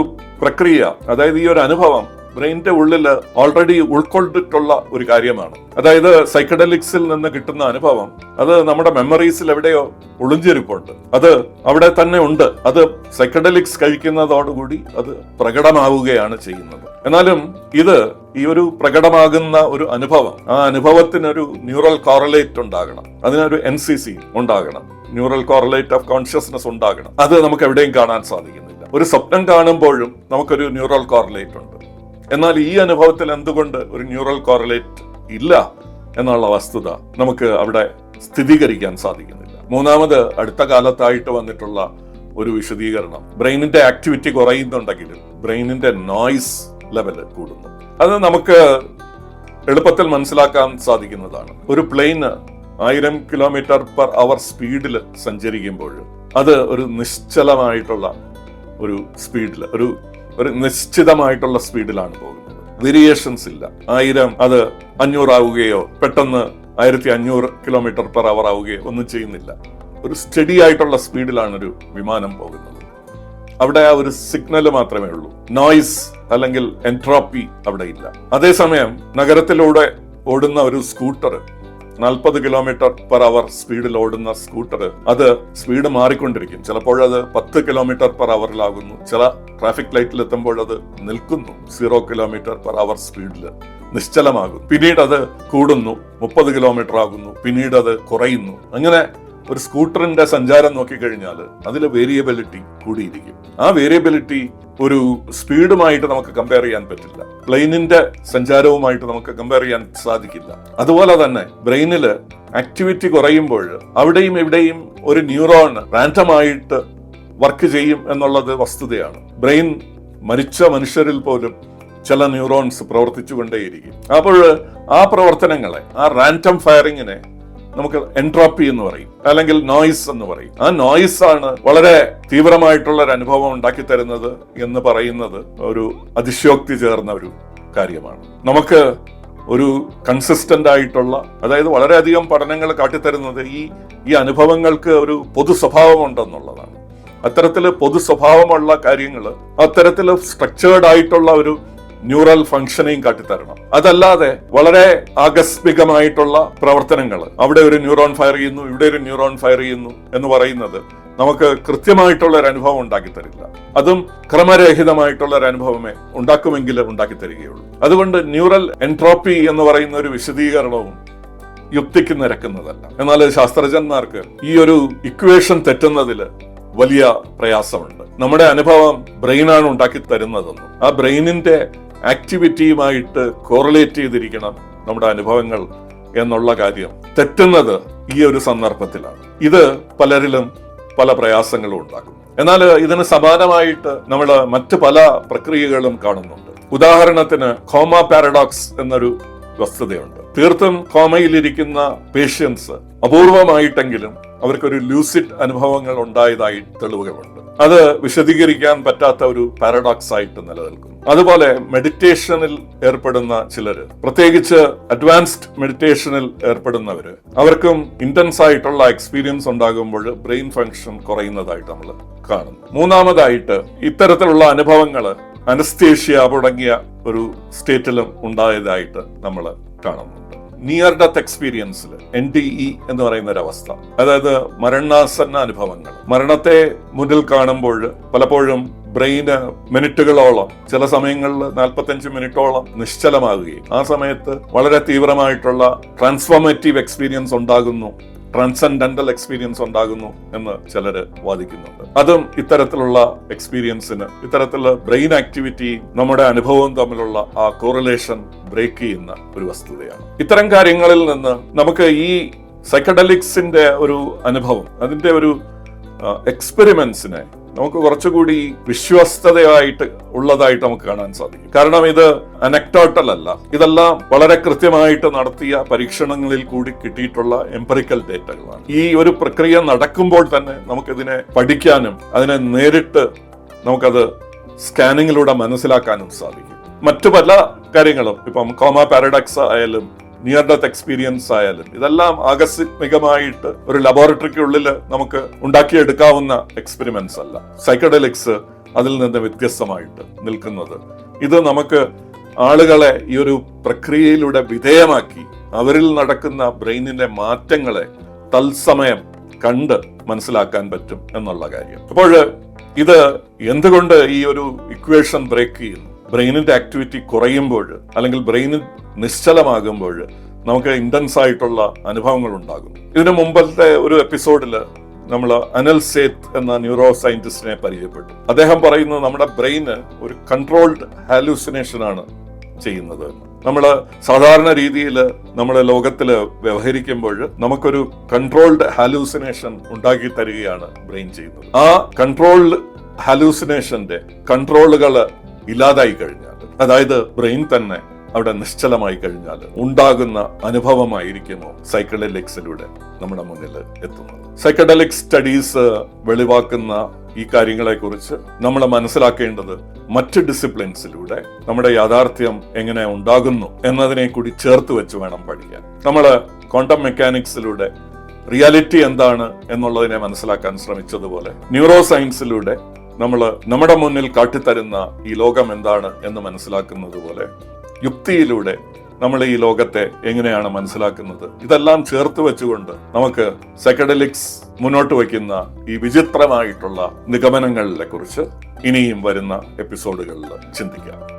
പ്രക്രിയ അതായത് ഈ ഒരു അനുഭവം ബ്രെയിനിന്റെ ഉള്ളിൽ ഓൾറെഡി ഉൾക്കൊണ്ടിട്ടുള്ള ഒരു കാര്യമാണ്. അതായത് സൈക്കഡലിക്സിൽ നിന്ന് കിട്ടുന്ന അനുഭവം അത് നമ്മുടെ മെമ്മറീസിൽ എവിടെയോ ഒളിഞ്ഞിരിപ്പുണ്ട്. അത് അവിടെ തന്നെ ഉണ്ട്. അത് സൈക്കഡലിക്സ് കഴിക്കുന്നതോടുകൂടി അത് പ്രകടമാവുകയാണ് ചെയ്യുന്നത്. എന്നാലും ഇത് ഈ ഒരു പ്രകടമാകുന്ന ഒരു അനുഭവം ആ അനുഭവത്തിനൊരു ന്യൂറൽ കോറലേറ്റ് ഉണ്ടാകണം. അതിനൊരു എൻ സി സി ഉണ്ടാകണം. ന്യൂറൽ കോറലേറ്റ് ഓഫ് കോൺഷ്യസ്നസ് ഉണ്ടാകണം. അത് നമുക്ക് എവിടെയും കാണാൻ സാധിക്കുന്നില്ല. ഒരു സ്വപ്നം കാണുമ്പോഴും നമുക്കൊരു ന്യൂറൽ കോറലേറ്റ് ഉണ്ട്. എന്നാൽ ഈ അനുഭവത്തിൽ എന്തുകൊണ്ട് ഒരു ന്യൂറൽ കോറലേറ്റ് ഇല്ല എന്നുള്ള വസ്തുത നമുക്ക് അവിടെ സ്ഥിരീകരിക്കാൻ സാധിക്കുന്നില്ല? മൂന്നാമത് അടുത്ത കാലത്തായിട്ട് വന്നിട്ടുള്ള ഒരു വിശദീകരണം. ബ്രെയിനിന്റെ ആക്ടിവിറ്റി കുറയുന്നുണ്ടെങ്കിലും ബ്രെയിനിന്റെ നോയ്സ് ലെവൽ കൂടുന്നു. അത് നമുക്ക് എളുപ്പത്തിൽ മനസ്സിലാക്കാൻ സാധിക്കുന്നതാണ്. ഒരു പ്ലെയിന് ആയിരം കിലോമീറ്റർ പെർ അവർ സ്പീഡിൽ സഞ്ചരിക്കുമ്പോൾ അത് ഒരു നിശ്ചലമായിട്ടുള്ള ഒരു സ്പീഡിൽ ഒരു ഒരു നിശ്ചിതമായിട്ടുള്ള സ്പീഡിലാണ് പോകുന്നത്. വേരിയേഷൻസ് ഇല്ല. ആയിരം അത് അഞ്ഞൂറാവുകയോ പെട്ടെന്ന് ആയിരത്തി അഞ്ഞൂറ് കിലോമീറ്റർ പെർ അവർ ആവുകയോ ഒന്നും ചെയ്യുന്നില്ല. ഒരു സ്റ്റഡി ആയിട്ടുള്ള സ്പീഡിലാണ് ഒരു വിമാനം പോകുന്നത്. അവിടെ ആ ഒരു സിഗ്നൽ മാത്രമേ ഉള്ളൂ. നോയ്സ് അല്ലെങ്കിൽ എൻട്രോപ്പി അവിടെ ഇല്ല. അതേസമയം നഗരത്തിലൂടെ ഓടുന്ന ഒരു സ്കൂട്ടർ നാൽപ്പത് കിലോമീറ്റർ പെർ അവർ സ്പീഡിൽ ഓടുന്ന സ്കൂട്ടർ അത് സ്പീഡ് മാറിക്കൊണ്ടിരിക്കും. ചിലപ്പോൾ അത് പത്ത് കിലോമീറ്റർ പെർ അവറിലാകുന്നു ചില ട്രാഫിക് ലൈറ്റിൽ എത്തുമ്പോൾ അത് നിൽക്കുന്നു. സീറോ കിലോമീറ്റർ പെർ അവർ സ്പീഡിൽ നിശ്ചലമാകും പിന്നീട് അത് കൂടുന്നു. മുപ്പത് കിലോമീറ്റർ ആകുന്നു. പിന്നീട് അത് കുറയുന്നു. അങ്ങനെ ഒരു സ്കൂട്ടറിന്റെ സഞ്ചാരം നോക്കിക്കഴിഞ്ഞാൽ അതിൽ വേരിയബിലിറ്റി കൂടിയിരിക്കും. ആ വേരിയബിലിറ്റി ഒരു സ്പീഡുമായിട്ട് നമുക്ക് കമ്പയർ ചെയ്യാൻ പറ്റില്ല. പ്ലെയിനിന്റെ സഞ്ചാരവുമായിട്ട് നമുക്ക് കമ്പയർ ചെയ്യാൻ സാധിക്കില്ല. അതുപോലെ തന്നെ ബ്രെയിനിൽ ആക്ടിവിറ്റി കുറയുമ്പോൾ അവിടെയും ഇവിടെയും ഒരു ന്യൂറോൺ റാൻഡമായിട്ട് വർക്ക് ചെയ്യും എന്നുള്ളത് വസ്തുതയാണ്. ബ്രെയിൻ മരിച്ച മനുഷ്യരിൽ പോലും ചില ന്യൂറോൺസ് പ്രവർത്തിച്ചുകൊണ്ടേയിരിക്കും. അപ്പോൾ ആ പ്രവർത്തനങ്ങളെ ആ റാൻഡം ഫയറിങ്ങിനെ നമുക്ക് എൻട്രോപ്പി എന്ന് പറയും. അല്ലെങ്കിൽ നോയിസ് എന്ന് പറയും. ആ നോയിസ് ആണ് വളരെ തീവ്രമായിട്ടുള്ള ഒരു അനുഭവം ഉണ്ടാക്കി തരുന്നത് എന്ന് പറയുന്നത് ഒരു അതിശയോക്തി ചേർന്ന ഒരു കാര്യമാണ്. നമുക്ക് ഒരു കൺസിസ്റ്റന്റ് ആയിട്ടുള്ള അതായത് വളരെയധികം പഠനങ്ങൾ കാട്ടിത്തരുന്നത് ഈ ഈ അനുഭവങ്ങൾക്ക് ഒരു പൊതു സ്വഭാവം ഉണ്ടെന്നുള്ളതാണ് അത്തരത്തിൽ പൊതു സ്വഭാവമുള്ള കാര്യങ്ങൾ അത്തരത്തിൽ സ്ട്രക്ചേർഡ് ആയിട്ടുള്ള ഒരു ന്യൂറൽ ഫംഗ്ഷനെയും കാട്ടിത്തരണം. അതല്ലാതെ വളരെ ആകസ്മികമായിട്ടുള്ള പ്രവർത്തനങ്ങൾ അവിടെ ഒരു ന്യൂറോൺ ഫയർ ചെയ്യുന്നു ഇവിടെ ഒരു ന്യൂറോൺ ഫയർ ചെയ്യുന്നു എന്ന് പറയുന്നത് നമുക്ക് കൃത്യമായിട്ടുള്ള ഒരു അനുഭവം ഉണ്ടാക്കി തരില്ല അതും ക്രമരഹിതമായിട്ടുള്ള ഒരു അനുഭവമേ ഉണ്ടാക്കുമെങ്കിൽ ഉണ്ടാക്കി തരികയുള്ളൂ അതുകൊണ്ട് ന്യൂറൽ എൻട്രോപ്പി എന്ന് പറയുന്ന ഒരു വിശദീകരണവും യുക്തിക്ക് നിരക്കുന്നതല്ല. എന്നാൽ ശാസ്ത്രജ്ഞന്മാർക്ക് ഈ ഒരു ഇക്വേഷൻ തെറ്റുന്നതിൽ വലിയ പ്രയാസമുണ്ട്. നമ്മുടെ അനുഭവം ബ്രെയിനാണ് ഉണ്ടാക്കി തരുന്നതെന്നും ആ ബ്രെയിനിന്റെ ആക്ടിവിറ്റിയുമായിട്ട് കോറിലേറ്റ് ചെയ്തിരിക്കണം നമ്മുടെ അനുഭവങ്ങൾ എന്നുള്ള കാര്യം. തെറ്റുന്നത് ഈ ഒരു സന്ദർഭത്തിലാണ്. ഇത് പലരിലും പല പ്രയാസങ്ങളും ഉണ്ടാക്കും. എന്നാൽ ഇതിന് സമാനമായിട്ട് നമ്മൾ മറ്റ് പല പ്രക്രിയകളും കാണുന്നുണ്ട്. ഉദാഹരണത്തിന് കോമ പാരഡോക്സ് എന്നൊരു വസ്തുതയുണ്ട്. തീർത്തും കോമയിലിരിക്കുന്ന പേഷ്യൻസ് അപൂർവമായിട്ടെങ്കിലും അവർക്കൊരു ലൂസിഡ് അനുഭവങ്ങൾ ഉണ്ടായതായി തെളിവുകളുണ്ട്. അത് വിശദീകരിക്കാൻ പറ്റാത്ത ഒരു പാരഡോക്സ് ആയിട്ട് നിലനിൽക്കുന്നു. അതുപോലെ മെഡിറ്റേഷനിൽ ഏർപ്പെടുന്ന ചിലര് പ്രത്യേകിച്ച് അഡ്വാൻസ്ഡ് മെഡിറ്റേഷനിൽ ഏർപ്പെടുന്നവര് അവർക്കും ഇന്റൻസ് ആയിട്ടുള്ള എക്സ്പീരിയൻസ് ഉണ്ടാകുമ്പോൾ ബ്രെയിൻ ഫങ്ഷൻ കുറയുന്നതായിട്ട് നമ്മൾ കാണുന്നു. മൂന്നാമതായിട്ട് ഇത്തരത്തിലുള്ള അനുഭവങ്ങൾ അനസ്തേഷ്യ തുടങ്ങിയ ഒരു സ്റ്റേറ്റിലും ഉണ്ടായതായിട്ട് നമ്മൾ കാണുന്നുണ്ട്. നിയർ ഡെത്ത് എക്സ്പീരിയൻസിൽ എൻ ഡി ഇ എന്ന് പറയുന്ന ഒരു അവസ്ഥ അതായത് മരണാസന്ന അനുഭവങ്ങൾ. മരണത്തെ മുന്നിൽ കാണുമ്പോൾ പലപ്പോഴും ബ്രെയിന് മിനിറ്റുകളോളം ചില സമയങ്ങളിൽ നാൽപ്പത്തഞ്ച് മിനിറ്റോളം നിശ്ചലമാകുകയും ആ സമയത്ത് വളരെ തീവ്രമായിട്ടുള്ള ട്രാൻസ്ഫോർമേറ്റീവ് എക്സ്പീരിയൻസ് ഉണ്ടാകുന്നു ട്രാൻസെൻഡന്റൽ എക്സ്പീരിയൻസ് ഉണ്ടാകുന്നു എന്ന് ചിലർ വാദിക്കുന്നുണ്ട്. അതും ഇത്തരത്തിലുള്ള എക്സ്പീരിയൻസിന് ഇത്തരത്തിലുള്ള ബ്രെയിൻ ആക്ടിവിറ്റി നമ്മുടെ അനുഭവവും തമ്മിലുള്ള ആ കോറിലേഷൻ ബ്രേക്ക് ചെയ്യുന്ന ഒരു വസ്തുതയാണ്. ഇത്തരം കാര്യങ്ങളിൽ നിന്ന് നമുക്ക് ഈ സൈക്കഡലിക്സിന്റെ ഒരു അനുഭവം അതിന്റെ ഒരു എക്സ്പെരിമെന്റ്സിനെ നമുക്ക് കുറച്ചുകൂടി വിശ്വസ്തതയായിട്ട് ഉള്ളതായിട്ട് നമുക്ക് കാണാൻ സാധിക്കും. കാരണം ഇത് അനക്ടോട്ടൽ അല്ല. ഇതെല്ലാം വളരെ കൃത്യമായിട്ട് നടത്തിയ പരീക്ഷണങ്ങളിൽ കൂടി കിട്ടിയിട്ടുള്ള എംപറിക്കൽ ഡേറ്റകളാണ് ഈ ഒരു പ്രക്രിയ നടക്കുമ്പോൾ തന്നെ നമുക്കിതിനെ പഠിക്കാനും അതിനെ നേരിട്ട് നമുക്കത് സ്കാനിങ്ങിലൂടെ മനസ്സിലാക്കാനും സാധിക്കും. മറ്റു പല കാര്യങ്ങളും. ഇപ്പം കോമ പാരഡക്സ് ആയാലും നിയർ ഡെത്ത് എക്സ്പീരിയൻസ് ആയാലും ഇതെല്ലാം ആകസ്മികമായിട്ട് ഒരു ലബോറട്ടറിക്കുള്ളിൽ നമുക്ക് ഉണ്ടാക്കിയെടുക്കാവുന്ന എക്സ്പെരിമെന്റ്സ് അല്ല. സൈക്കഡലിക്സ് അതിൽ നിന്ന് വ്യത്യസ്തമായിട്ട് നിൽക്കുന്നത്. ഇത് നമുക്ക് ആളുകളെ ഈ ഒരു പ്രക്രിയയിലൂടെ വിധേയമാക്കി അവരിൽ നടക്കുന്ന ബ്രെയിനിന്റെ മാറ്റങ്ങളെ തത്സമയം കണ്ട് മനസ്സിലാക്കാൻ പറ്റും എന്നുള്ള കാര്യം. അപ്പോൾ ഇത് എന്തുകൊണ്ട് ഈ ഒരു ഇക്വേഷൻ ബ്രേക്ക് ചെയ്യുന്നു? ബ്രെയിനിന്റെ ആക്ടിവിറ്റി കുറയുമ്പോൾ അല്ലെങ്കിൽ ബ്രെയിൻ നിശ്ചലമാകുമ്പോൾ നമുക്ക് ഇന്റൻസ് ആയിട്ടുള്ള അനുഭവങ്ങൾ ഉണ്ടാകും ഇതിനു മുമ്പത്തെ ഒരു എപ്പിസോഡിൽ നമ്മൾ അനൽ സേത്ത് എന്ന ന്യൂറോ സയന്റിസ്റ്റിനെ പരിചയപ്പെട്ടു. അദ്ദേഹം പറയുന്നത് നമ്മുടെ ബ്രെയിന് ഒരു കൺട്രോൾഡ് ഹാലൂസിനേഷൻ ആണ് ചെയ്യുന്നത്. നമ്മൾ സാധാരണ രീതിയിൽ നമ്മുടെ ലോകത്തിൽ വ്യവഹരിക്കുമ്പോൾ നമുക്കൊരു കൺട്രോൾഡ് ഹാലൂസിനേഷൻ ഉണ്ടാക്കി തരികയാണ് ബ്രെയിൻ ചെയ്യുന്നത്. ആ കൺട്രോൾഡ് ഹാലൂസിനേഷന്റെ കൺട്രോളുകൾ ഇല്ലാതായി കഴിഞ്ഞാൽ അതായത് ബ്രെയിൻ തന്നെ അവിടെ നിശ്ചലമായി കഴിഞ്ഞാൽ ഉണ്ടാകുന്ന അനുഭവമായിരിക്കുന്നു സൈക്കഡലിക്സിലൂടെ നമ്മുടെ മുന്നിൽ എത്തുന്നത്. സൈക്കഡലിക് സ്റ്റഡീസ് വെളിവാക്കുന്ന ഈ കാര്യങ്ങളെക്കുറിച്ച് നമ്മൾ മനസ്സിലാക്കേണ്ടത് മറ്റ് ഡിസിപ്ലിൻസിലൂടെ നമ്മുടെ യാഥാർത്ഥ്യം എങ്ങനെ ഉണ്ടാകുന്നു എന്നതിനെ കൂടി ചേർത്ത് വെച്ച് വേണം പഠിക്കാൻ. നമ്മൾ ക്വാണ്ടം മെക്കാനിക്സിലൂടെ റിയാലിറ്റി എന്താണ് എന്നുള്ളതിനെ മനസ്സിലാക്കാൻ ശ്രമിച്ചതുപോലെ ന്യൂറോ സയൻസിലൂടെ നമ്മൾ നമ്മുടെ മുന്നിൽ കാട്ടിത്തരുന്ന ഈ ലോകം എന്താണ് എന്ന് മനസ്സിലാക്കുന്നത് പോലെ യുക്തിയിലൂടെ നമ്മൾ ഈ ലോകത്തെ എങ്ങനെയാണ് മനസ്സിലാക്കുന്നത്? ഇതെല്ലാം ചേർത്ത് വെച്ചുകൊണ്ട് നമുക്ക് സെക്കഡലിക്സ് മുന്നോട്ട് വയ്ക്കുന്ന ഈ വിചിത്രമായിട്ടുള്ള നിഗമനങ്ങളെ കുറിച്ച് ഇനിയും വരുന്ന എപ്പിസോഡുകളിൽ ചിന്തിക്കാം.